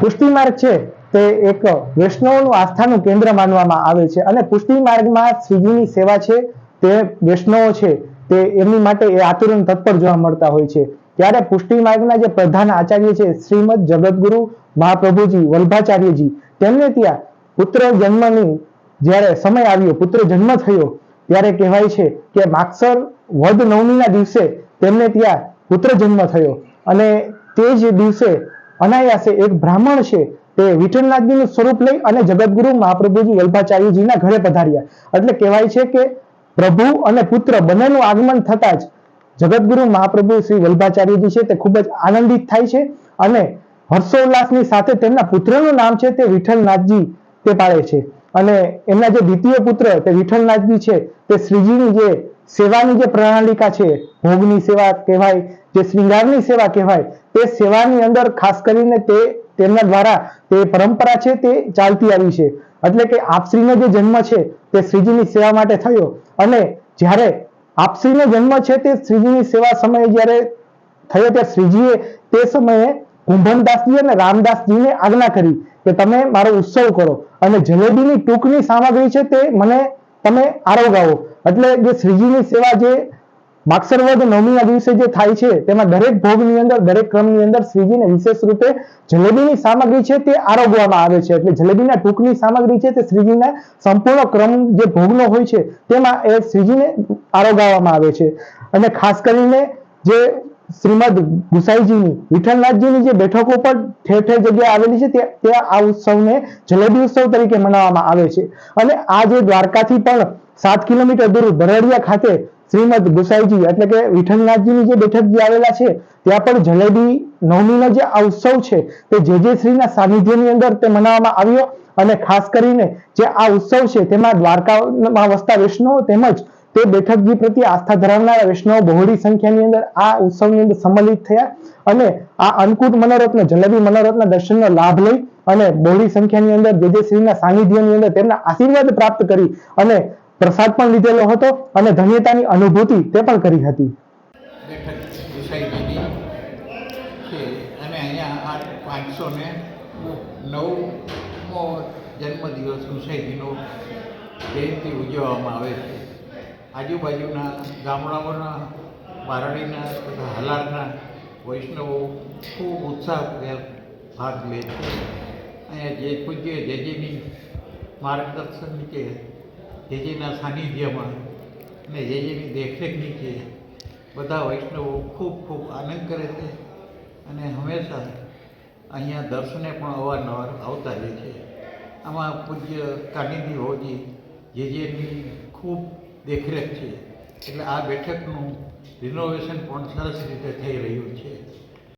પુષ્ટિ માર્ગ છે તે એક વૈષ્ણવનું આસ્થાનું કેન્દ્ર માનવામાં આવે છે અને પુષ્ટિ માર્ગમાં શ્રીજીની સેવા છે તે વૈષ્ણવો છે તે એમની માટે એ આતુર તત્પર જોવા મળતા હોય છે. ત્યારે પુષ્ટિ માર્ગના જે પ્રધાન આચાર્ય છે શ્રીમદ જગદગુરુ મહાપ્રભુજી, વલ્ભાચાર્યજી, તેમને ત્યાં પુત્ર જન્મની જ્યારે સમય આવ્યો, પુત્ર જન્મ થયો, ત્યારે કહેવાય છે કે માગસર વદ નવમીના દિવસે તેમને ત્યાં પુત્ર જન્મ થયો. અને તે જ દિવસે અનાયાસે એક બ્રાહ્મણ છે, તે વિઠ્ઠલનાથજીનું સ્વરૂપ લઈ અને જગતગુરુ મહાપ્રભુજી વલ્ભાચાર્યજીના ઘરે પધાર્યા. એટલે કહેવાય છે કે પ્રભુ અને પુત્ર બંનેનું આગમન થતા જ જગતગુરુ મહાપ્રભુ શ્રી વલ્ભાચાર્યજી છે તે ખૂબ જ આનંદિત થાય છે અને હર્ષોલ્લાસની સાથે તેમના પુત્રનું નામ છે તે વિઠ્ઠલનાથજી તે પાડે છે. અને એમના જે દ્વિતીય પુત્ર તે વિઠ્ઠલનાથજી છે, તે શ્રીજીની જે સેવાની જે પ્રણાલિકા છે, ભોગની સેવા કહેવાય, જે શ્રૃંગારની સેવા કહેવાય, તે સેવાની અંદર ખાસ કરીને તે તેમના દ્વારા તે પરંપરા છે તે ચાલતી આવી છે. એટલે કે આપશ્રીનો જે જન્મ છે તે શ્રીજીની સેવા માટે થયો. અને જ્યારે આપશ્રીનો જન્મ છે તે શ્રીજીની સેવા સમયે જ્યારે થયો, ત્યારે શ્રીજીએ તે સમયે કુંભનદાસજી અને રામદાસજીને આજ્ઞા કરી કે તમે મારો ઉત્સવ કરો. અને જલેબીની ટૂંકની સામગ્રી છે તે મને તમે આરોગાવો. એટલે જે શ્રીજીની સેવા જે માક્ષરવદ નવમીના દિવસે જે થાય છે, તેમાં દરેક ભોગની અંદર, દરેક ક્રમની અંદર શ્રીજીને વિશેષ રૂપે જલેબીની સામગ્રી છે તે આરોગવામાં આવે છે. એટલે જલેબીના ટૂંકની સામગ્રી છે તે શ્રીજીના સંપૂર્ણ ક્રમ જે ભોગનો હોય છે, તેમાં એ શ્રીજીને આરોગાવવામાં આવે છે. અને ખાસ કરીને જે શ્રીમદ ગુસાઈજીની, વિઠ્ઠલનાથજીની જે બેઠકો પર ઠેર ઠેર જગ્યાએ આવેલી છે ત્યાં આ ઉત્સવને જલેબી ઉત્સવ તરીકે મનાવવામાં આવે છે. અને આ જે દ્વારકાથી પણ સાત કિલોમીટર દૂર બરડિયા ખાતે શ્રીમદ ગુસાઈજી એટલે કે વિઠ્ઠલનાથજીની જે બેઠક જે આવેલા છે, ત્યાં પણ જલેબી નવમીનો જે આ ઉત્સવ છે, તે જે જે શ્રીના સાનિધ્યની અંદર તે મનાવવામાં આવ્યો. અને ખાસ કરીને જે આ ઉત્સવ છે, તેમાં દ્વારકામાં વસતા વૈષ્ણવ તેમજ તે બેઠકજી પ્રત્યે આસ્થા ધરાવનારા વૈષ્ણવ બહોળી સંખ્યાની અંદર આ ઉત્સવની અંદર સંમલિત થયા અને આ અન્નકૂટ મનોરત્ન જલેબી મનોરત્ન દર્શનનો લાભ લઈ અને બહોળી સંખ્યાની અંદર જે જે શ્રીના સાનિધ્યની અંદર તેમના આશીર્વાદ પ્રાપ્ત કરી અને પ્રસાદ પણ લીધેલો હતો અને ધન્યતાની અનુભૂતિ તે પણ કરી હતી. જન્મદિવસ ગુસાઈજીનો જયંતિ ઉજવવામાં આવે છે. આજુબાજુના ગામડાઓના બારડીના તથા હલારના વૈષ્ણવો ખૂબ ઉત્સાહપૂર્વક ભાગ લે છે. અહીંયા જે પૂજ્ય જેજીની માર્ગદર્શન નીચે, જેજીના સાનિધ્યમાં અને જેજીની દેખરેખ નીચે બધા વૈષ્ણવો ખૂબ ખૂબ આનંદ કરે છે અને હંમેશા અહીંયા દર્શને પણ અવારનવાર આવતા રહે છે. આમાં પૂજ્ય કાનિધિ હોજી જેજેની ખૂબ દેખરેખ છે. એટલે આ બેઠકનું રિનોવેશન પણ સરસ રીતે થઈ રહ્યું છે.